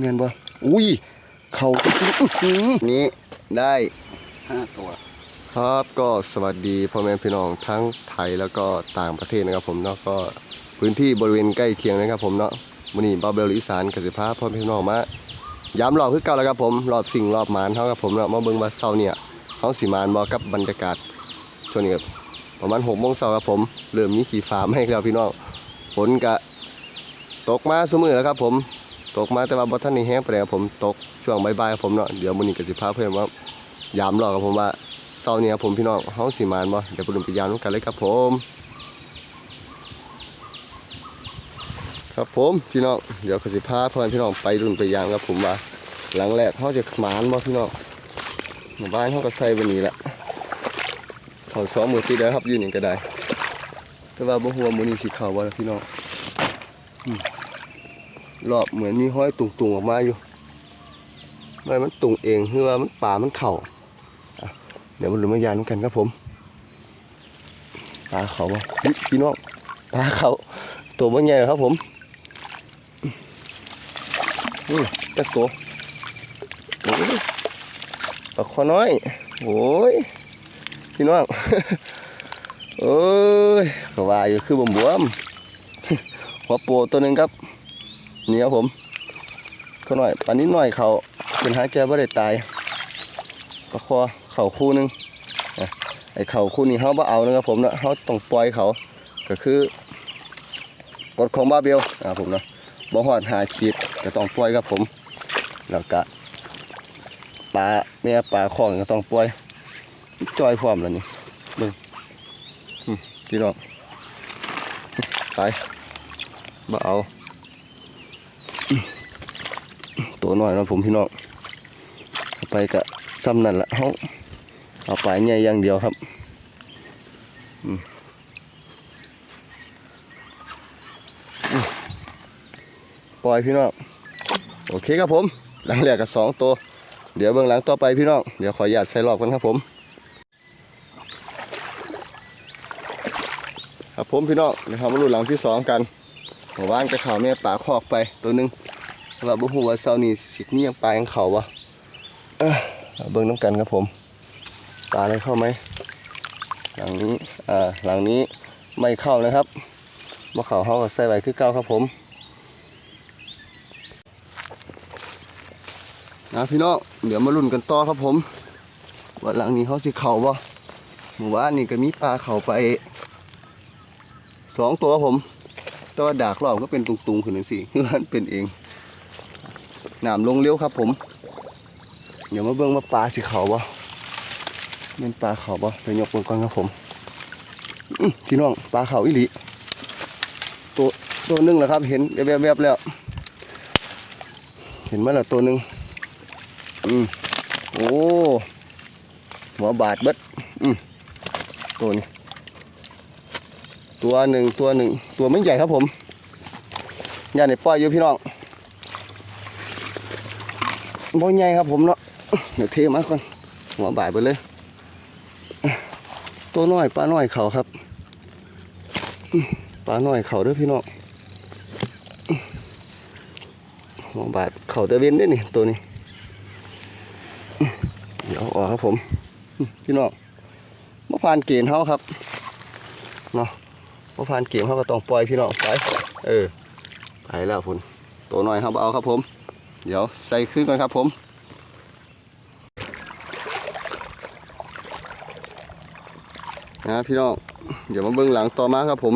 เงินบ่อุ้ย เขานี้ได้ห้าตัว ครับก็สวัสดีพ่อแม่พี่น้องทั้งไทยแล้วก็ต่างประเทศนะครับผมเนาะก็พื้นที่บริเวณใกล้เคียงนะครับผมเนาะวันนี้บาเบลอีสานกสิภาพ่อแม่พี่น้องมาย้ำรอบคือเก่าแล้วครับผมรอบสิ่งรอบหมานเท่ากับผมเนาะมาเบิ่งว่าเช้าเนี่ยเขาสิมานบ่กับบรรยากาศช่วงนี้ครับประมาณ6โมงเช้าครับผมเริ่มมีขี่ฟ้าให้แล้วพี่น้องฝนก็ตกมาซุมื้อแล้วครับผม ตกมาแต่ว่าบ่ทันได้แห้งไปานใดครับผมตกช่วงบ่ายๆครับผมเนาะเดี๋ยวมื้อนี้ก็สิพาเพิ่อนว่ายามรอบครับผมว่าเสาร์นี้ครับผมพี่น้องเฮาสิมานบ่เดี๋ยวไปดูไปยามนำกันเลยครับผม ครับผมพี่น้องเดี๋ยวก็สิพาพ่อแม่พี่น้องไปดูไปยามครับผมว่าหลังแรกเฮาจะมานบ่พี่น้องหมู่บ้านเฮาก็ใส่ไว้นี่แหละเข้าสองมือติดแล้ครับอยู่นี่ก็ได้แต่ว่าบ่ฮู้ว่ามื้อนี้สิเข้าบ่ล่ะพี่น้องอืม รอบเหมือนมีห้อยตุงๆออกมาอยู่ไม่มันตุงเองหรือว่ามันป่ามันเข้าเดี๋ยวมาลุ้นมายานกันครับผมปลาเขาบ่พี่น้องปลาเขาตัวบ่ใหญ่หรอกครับผมอืมจักตัวโอ้ยปลาคอน้อยโอ้ยพี่น้องเอ้ยก็ว่าอยู่คือบมบวมๆหัวโปตัวหนึ่งครับ นี่ครับผมเขาหน่อยปลานิดหน่อยเขาเป็นหายใจบ่ได้ตายปลาคอเข่าคู่หนึงไอเข่าคู่นี้เขาบ่เอานะครับผมเนาะเขาต้องปล่อยเขาก็คือกฎของบ้าเบลอ่าผมเนาะบ่ฮอดหาขีดก็ต้องปล่อยครับผม แล้วก็ปลาแม่ปลาของก็ต้องปล่อยจอยพร้อมแล้วนี่เบิ่งอืมพี่น้องไปบ่เอาอื้อ ตัวน้อยนะผมพี่น้องไปกะซ้ำนั่นละเฮาเอาปลายใหญ่อย่างเดียวครับอือปล่อยพี่น้องโอเคครับผม หลังแรกกับสองตัว เดี๋ยวเบื้องหลังต่อไปพี่น้องเดี๋ยวขออนุญาตใส่รอบกันครับผม ครับผมพี่น้องเดี๋ยวเรามาลุ้นหลังที่สองกันหมู่บ้านกระเขาแม่ยป่าคอกไปตัวหนึง ว่าบุหัวาเสานี่สิมียังปลายังเขาวะเบิ่งน้ำกันครับผมปลาอะไรเข้าไหมหลังนี้อ่าหลังนี้ไม่เข้านะครับมะเขาเขาก็ใส่ไว้คือเก้าครับผมนะพี่น้องเดี๋ยวมาลุ้นกันต่อครับผมว่าหลังนี้เขาจะเข่าบ่หมู่บ้านนี่ก็มีปลาเข่าไปสองตัวครับผมแต่ว่าดากรอบก็เป็นตุงๆขึ้นนั่นสิคือมันเป็นเอง น้ำลงเร็วครับผม เดี๋ยวมาเบิ่งว่าปลาสิเขาบ่เป็นปลาเขาบ่ไปยกเบิ่งก่อนครับผมพี่น้องปลาเขาอีหลีตัวตัวหนึงแล้วครับ เห็นแวบๆแล้ว เห็นไหมล่ะตัวหนึงอืมโอ้หัวบาดเบิดอืมตัวนี้ตัวหนึ่งตัวหนึ่งตัวไม่ใหญ่ครับผมอย่าในปล่อยอยู่พี่น้อง บ่ใหญ่ครับผมเนาะเดี๋ยวเทมาก่อนหัวบ่าดไปเลย ตัวน้อยปลาน้อยเขาครับอื้อปลาน้อยเขาด้วยพี่น้องอื้อหัวบาดเขาตะเวนด้วยนี่ตัวนี้เดี๋ยวออกครับผมพี่น้องมาผ่านเกณฑ์เขาครับเนาะมาผ่านเกณฑ์เขาก็ต้องปล่อยพี่น้องไป เออไปแล้วพุ่นตัวน้อยเขาเอาครับผม เดี๋ยวใส่ขึ้นก่อนครับผม นะพี่น้อง เดี๋ยวมาเบื้องหลังต่อมาครับผม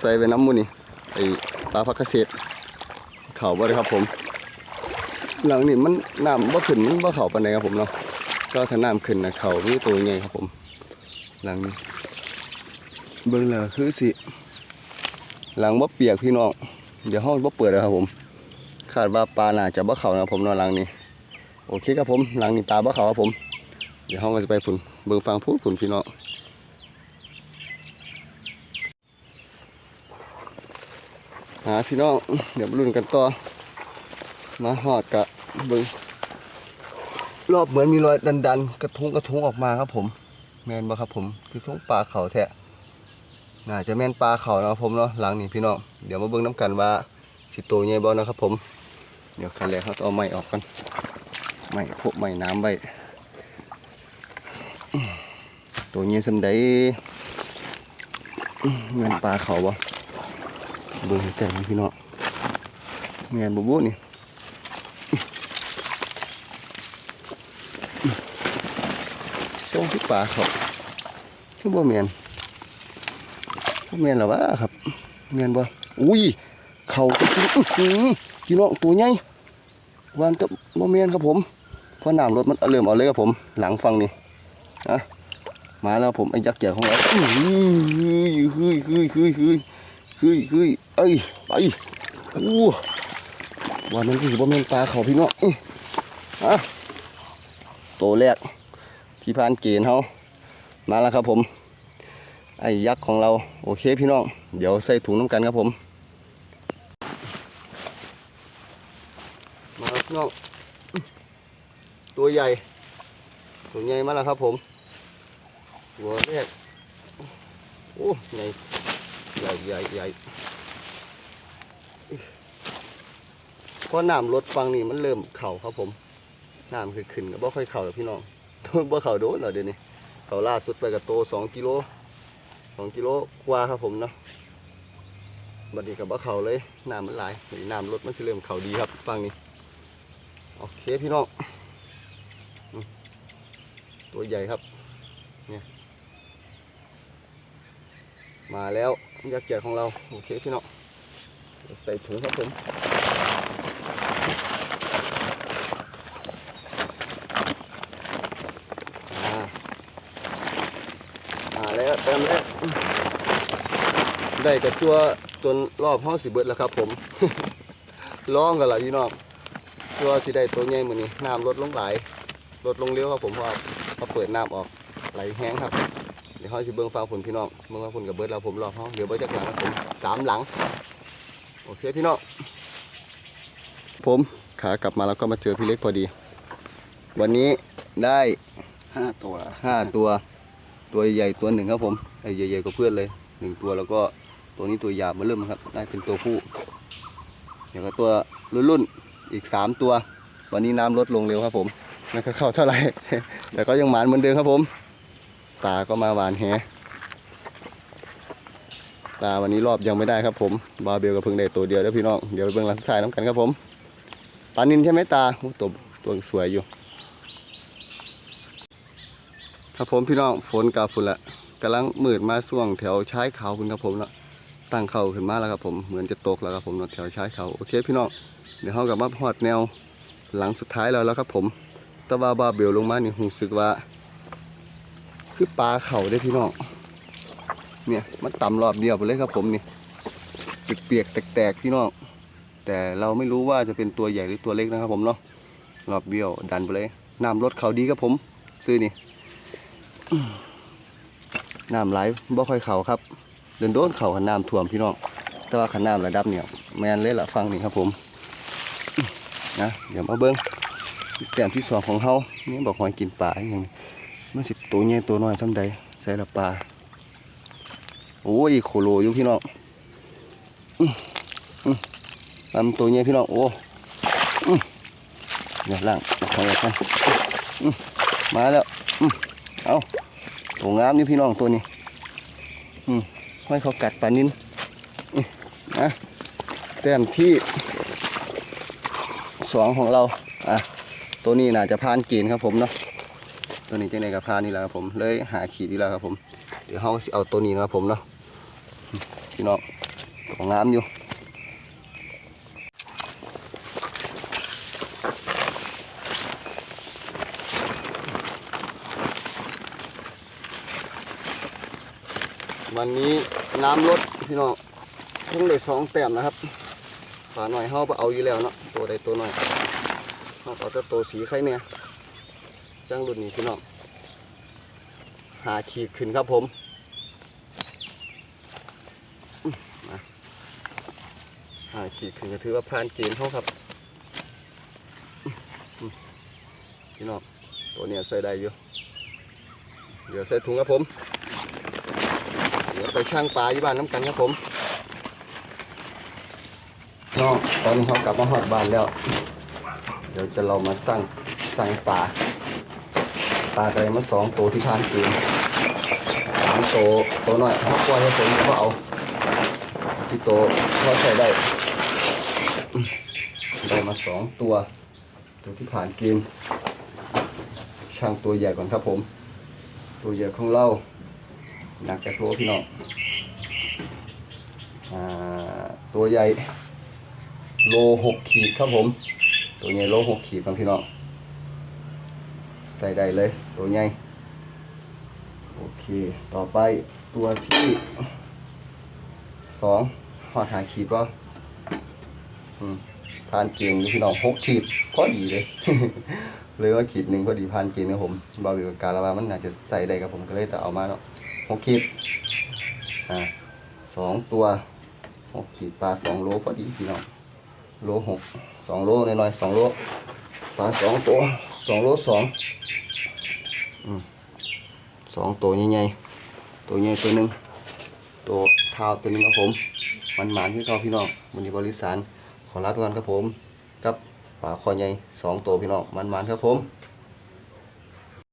ใส่ไปน้ำมูนี่ไอปลาพักเกษตร เข่าบ่ได้ครับผม หลังนี่มันน้ำบ่ขึ้นมันบ่เข่าปานใดครับผมเนาะ ก็ถ้าน้ำขึ้นนะเข่ามีตัวใหญ่ครับผม หลังนี้เบื้องแล้วคือสิ หลังบ่เปียกพี่น้อง เดี๋ยวห้องบ่เปิดแล้วครับผม คาดว่าปลาน่าจะบ่เข่านะผมนอนหลังนี้ โอเคครับผมหลังนี้ตาบ่เข่าครับผม เดี๋ยวห้องก็จะไปผุนเบิ่งฟังพูดผุนพี่น้องหาพี่น้องเดี๋ยวมาลุ้นกันต่อมาหอดกะเบึงรอบเหมือนมีรอยดันๆ กระทุ้งกระทุ้งออกมาครับผม แมนบ่ครับผมคือส่งปลาเขาแท้น่าจะแม่นปลาเขานะครับผมเนาะหลังนี้พี่น้องเดี๋ยวมาเบิ่งน้ำกันว่าสิโตใหญ่บ่นะครับผม เดี๋ยวคันแรกเขาต้องเอาไม้ออกก่อนไม้พวกไม้น้ำไว้ตัวนี้สำได้เงินปลาเขาบ่เบิ่งแต่งพี่น้องเงินบุบุนี่ส่งที่ป่าเขาคือบ่แม่นบ่แม่นหรอวะครับแม่นบ่อุ้ย เขากินอื้อหือพี่น้องตัวใหญ่วานจะบ่แม่นครับผมเพราะน้ำรถมันเริ่มเอาเลยครับผม หลังฟังนี่อะมาแล้วผมไอ้ยักษ์ใหญ่ของเราอื้อหือเฮ้ยเฮ้ยเฮ้ยเฮ้ยเฮ้ยเฮ้ยเอ้ยไปอู้วันนั้นคือสิบ่แม่นปลาเขาพี่น้องอื้ออะโตวแรกที่พานเกณฑ์เขามาแล้วครับผมไอ้ยักษ์ของเราโอเคพี่น้อง เดี๋ยวใส่ถุงน้ำกันครับผม มาครับพี่น้องตัวใหญ่ ตัวใหญ่มาแล้วครับผมหัวแรก โอ้ใหญ่ใหญ่ใหญ่ใหญ่เพราะน้ำลดฟังนี่มันเริ่มเข่าครับผม น้ำคือขึ้นก็บ่ค่อยเข่าหรอกพี่น้องบ่เข่าโดนเหรอเดี๋ยวนี้ เข่าล่าสุดไปกับโตสองกิโลสองกิโลกว่าครับผมเนาะบัดนี้กับบ่เข่าเลย น้ำมันหลายนี่น้ำลดมันจะเริ่มเข่าดีครับฟังนี้ โอเคพี่น้องตัวใหญ่ครับเนี่ยมาแล้วยักษ์ใหญ่ของเราโอเคพี่น้องใส่ถุงครับผมอ่าแล้วเต็มแล้วได้กระจัวจนรอบห้องสิเบิดแล้วครับผมร้องกันละพี่น้อง ตัวที่ได้ตัวใหญ่มือนี้น้ำลดลงหลายลดลงเร็วครับผมเพราะว่าเขาเปิดน้ำออกไหลแห้งครับเดี๋ยวห้องสิเบิ้งฟังผลพี่น้องเบิ้งฟังผลกับเบิดเราผมรอบห้องเดี๋ยวเบิดจากหลังครับผมสามหลังโอเคพี่น้องผมขากลับมาแล้วก็มาเจอพี่เล็กพอดี วันนี้ได้ห้าตัวห้าตัว ตัวใหญ่ตัวหนึ่งครับผมไอ้ใหญ่ๆกว่าเพื่อนเลยหนึ่งตัวแล้วก็ตัวนี้ตัวหยาบมาเริ่มครับ ได้เป็นตัวผู้เดี๋ยวก็ตัวรุ่นๆ อีกสามตัว วันนี้น้ำลดลงเร็วครับผมไม่ค่อยเข้าเท่าไหร่แต่ก็ยังหมานเหมือนเดิมครับผม ตาก็มาหวานแหตาวันนี้รอบยังไม่ได้ครับผมบาเบลกับเพิ่งได้ตัวเดียวแล้วพี่น้องเดี๋ยวไปเบิ่งหลังสุดท้ายน้ำกันครับผมปลานินใช่ไหมตาตัวตัวสวยอยู่ ครับผมพี่น้องฝนกับฝุ่นละกำลังมืดมาช่วงแถวชายเขาคุณครับผมเนาะตั้งเข่าขึ้นมาแล้วครับผมเหมือนจะตกแล้วครับผมเนาะแถวชายเขาโอเคพี่น้อง เดี๋ยวเรากับมาพอดแนวหลังสุดท้ายแล้วแล้วครับผมตะวาบาเบลลงมานี่รู้สึกว่า คือปลาเข่าได้พี่น้องเนี่ยมันต่ำรอบเดียวไปเลยครับผมนี่เปียกๆแตกๆพี่น้องแต่เราไม่รู้ว่าจะเป็นตัวใหญ่หรือตัวเล็กนะครับผมเนาะรอบเบี้ยวดันไปเลยน้ำรถเขาดีครับผม ซื้อนี่น้ำไหลบ่ค่อยเข่าครับ เดินโดนเข่าขันน้ำท่วมพี่น้องแต่ว่าขันน้ำระดับเนี่ยแมนเลยละฟังนี่ครับผม นะเดี๋ยวมาเบิ้งแต้มที่สองของเฮานี่บอกหอยกินปลาอย่างนี้มันสิบตัวใหญ่ตัวน้อยซ้ำใดใส่ละปลาโอ้ยโคโลอยู่พี่น้องอื้ออื้อลำตัวใหญ่พี่น้องโอ้อื้อเดี๋ยวล่างเอาของกันอื้อมาแล้วอื้อเอาตัวงามนี่พี่น้องตัวนี้อืมให้เขากัดปลานินอืมนะแต้มที่ สองของเราอะตัวนี้น่าจะพานเกณฑ์ครับผมเนาะตัวนี้จังในกับพานนี่แหละครับผมเลยหาขีดนี่แหละครับผมเดี๋ยวเขาเอาตัวนี้นะครับผมเนาะพี่น้องตัวงามอยู่วันนี้น้ำลดพี่น้องเพิ่งได้สองแต้มนะครับ ฝาหน่อยเฮาไปเอาอยู่แล้วเนาะตัวใดตัวหน่อยเราเอาแต่ตัวสีไข่เนี่ยจังรุ่นนี้พี่น้องหาขีดขึ้นครับผมหาขีดขึ้นก็ถือว่าผ่านเกณฑ์เขาครับพี่น้องตัวเนี้ยใส่ได้อยู่เดี๋ยวใส่ถุงครับผม เดี๋ยวไปช่างปลาอยู่บ้านน้ำกันครับผม น้องตอนนี้เขากลับมาหอดบ้านแล้ว เดี๋ยวจะเรามาสั่งสั่งปลาปลาอะไรมาสองตัวที่ทานเกมสามตัวตัวน้อยถ้าปล่อยให้ผมก็เอาที่โตวพอใช้ได้ได้มาสองตัว ตัวที่ผ่านเกมช่างตัวใหญ่ก่อนครับผม ตัวใหญ่ของเราหนักจากโลพี่น้องอ่าตัวใหญ่ โลหกขีดครับผม ตัวใหญ่โลหกขีดครับพี่น้อง ใส่ได้เลย ตัวใหญ่ โอเค ต่อไปตัวที่สองหอดหาขีดป่ะอืมพานเกียงพี่น้องหกขีดพอดีเลย เลยว่าขีดหนึ่งพอดีพานเกียงนะผมบาวิวการละว่ามันน่าจจะใส่ได้กับผมก็เลยจะเอามาเนาะหกขีดอ่าสองตัวหกขีดปลาสองโลพอดีพี่น้อง โลหกสองโลหน่อยๆสองโลปลาสองตัวสองโลสองอสองตัวใหญ่ๆตัวใหญ่ตัวหนึ่งตัวเท้าตัวหนึ่งครับผมมันหมานที่เขาพี่น้องมันอยู่บริสารขอลาไปก่อนครับผมกับปลาคอใหญ่สองตัวพี่น้องมันหมานครับผม